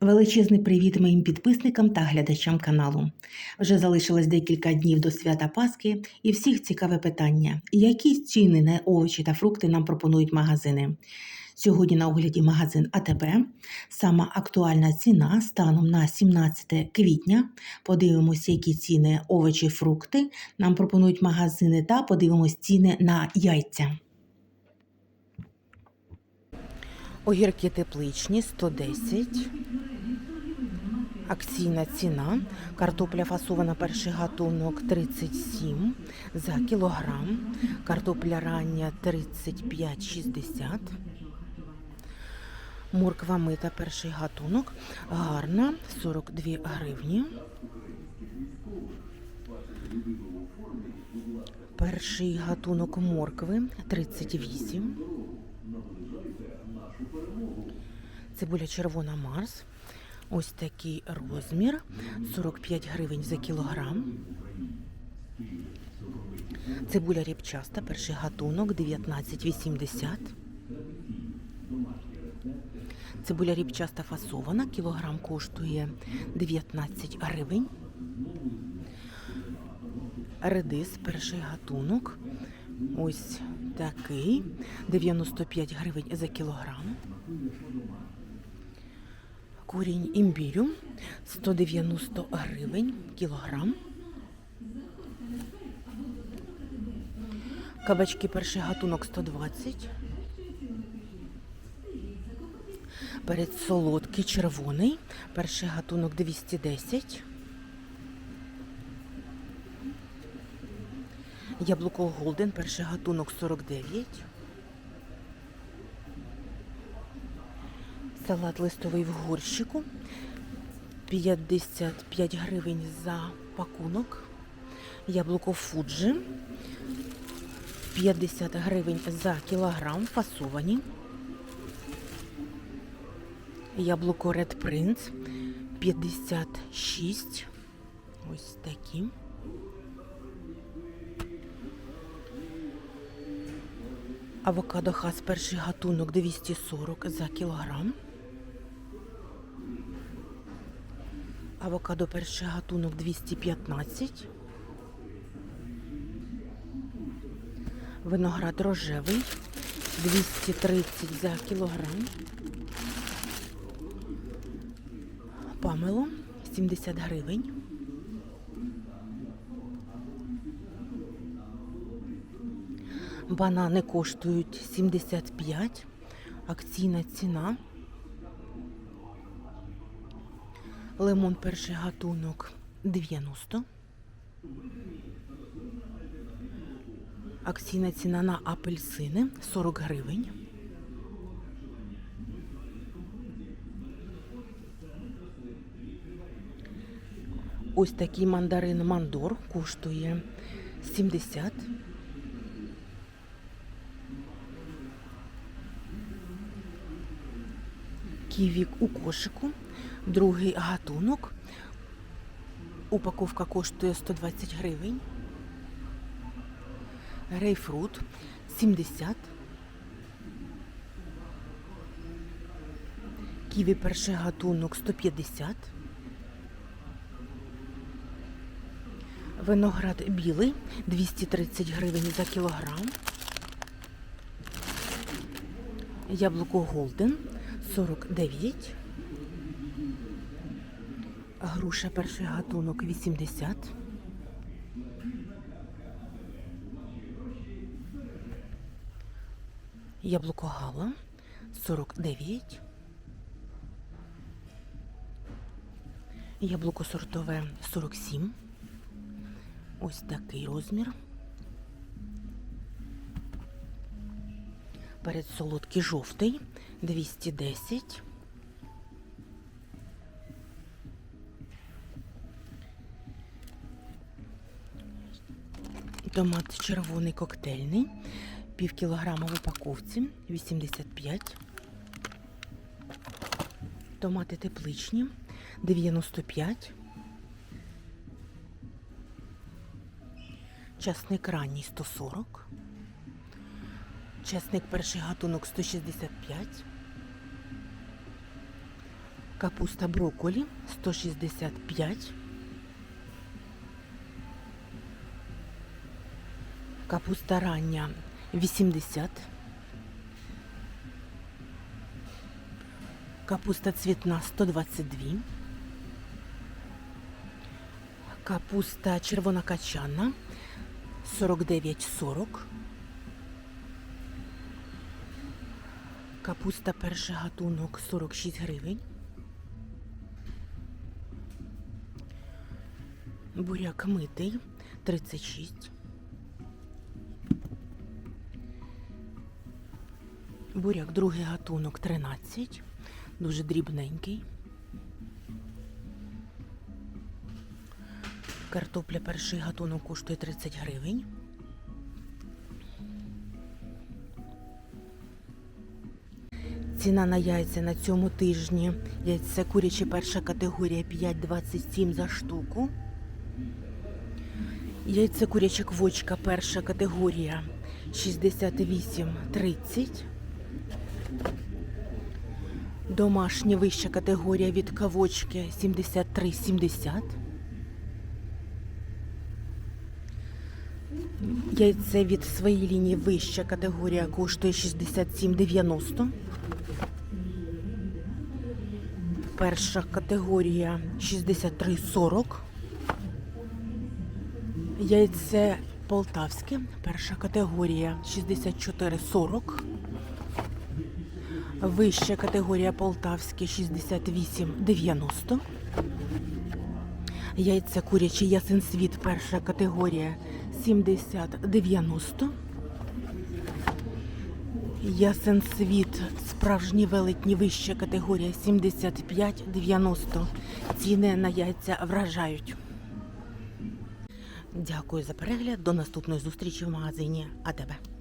Величезний привіт моїм підписникам та глядачам каналу. Вже залишилось декілька днів до свята Пасхи і всіх цікаве питання: які ціни на овочі та фрукти нам пропонують магазини? Сьогодні на огляді магазин АТБ. Сама актуальна ціна станом на 17 квітня. Подивимося, які ціни овочі, фрукти нам пропонують магазини, та подивимось ціни на яйця. Огірки тепличні 110. Акційна ціна. Картопля фасована перший гатунок 37 за кілограм. Картопля рання 35,60. Морква мита перший гатунок. Гарна 42 гривні. Перший гатунок моркви 38. Цибуля червона Марс. Ось такий розмір 45 гривень за кілограм. Цибуля ріпчаста, перший гатунок 19,80. Цибуля ріпчаста фасована, кілограм коштує 19 гривень. Редис, перший гатунок. Ось такий 95 гривень за кілограм. Корінь імбірю 190 гривень кілограм. Кабачки перший гатунок 120. Перець солодкий червоний. Перший гатунок 210. Яблуко Голден, перший гатунок 49. Салат листовий в горщику. 55 гривень за пакунок. Яблуко Фуджи. 50 гривень за кілограм фасовані. Яблуко Red Prince 56. Ось такі. Авокадо хас перший гатунок 240 за кілограм. Авокадо перший гатунок 215. Виноград рожевий 230 за кілограм. Памело 70 гривень. Банани коштують 75. Акційна ціна. Лимон перший гатунок 90. Акційна ціна на апельсини 40 гривень. Ось такий мандарин Мандор коштує 70. Ківік у кошику, другий гатунок. Упаковка коштує 120 гривень. Грейпфрут 70. Ківі перший гатунок 150. Виноград білий 230 гривень за кілограм. Яблуко Голден 49. Груша перший гатунок 80. Яблуко Гала 49. Яблуко сортове 47. Ось такий розмір. Перед солодкий жовтий 210. Томат червоний коктейльний, пів кілограма в упаковці 85. Томати тепличні 95. Часник ранній 140. Часник перший гатунок 165. Капуста брокколі 165. Капуста рання 80. Капуста цвітна 122. Капуста червона качана 49,40. Капуста перший гатунок 46 гривень. Буряк митий 36. Буряк другий гатунок 13. Дуже дрібненький. Картопля перший гатунок коштує 30 гривень. Ціна на яйця на цьому тижні. Яйця курячі перша категорія 5,27 за штуку. Яйця куряча квочка перша категорія 68,30. Домашня вища категорія від кавочки 73,70. Яйце від своєї лінії вища категорія коштує 67,90. Перша категорія 63,40. Яйце полтавське, перша категорія 64,40. Вища категорія полтавське 68,90. Яйця ясен світ, перша категорія 70,90. Ясен світ, справжні велетні, вища категорія 75-90. Ціни на яйця вражають. Дякую за перегляд. До наступної зустрічі в магазині АТБ.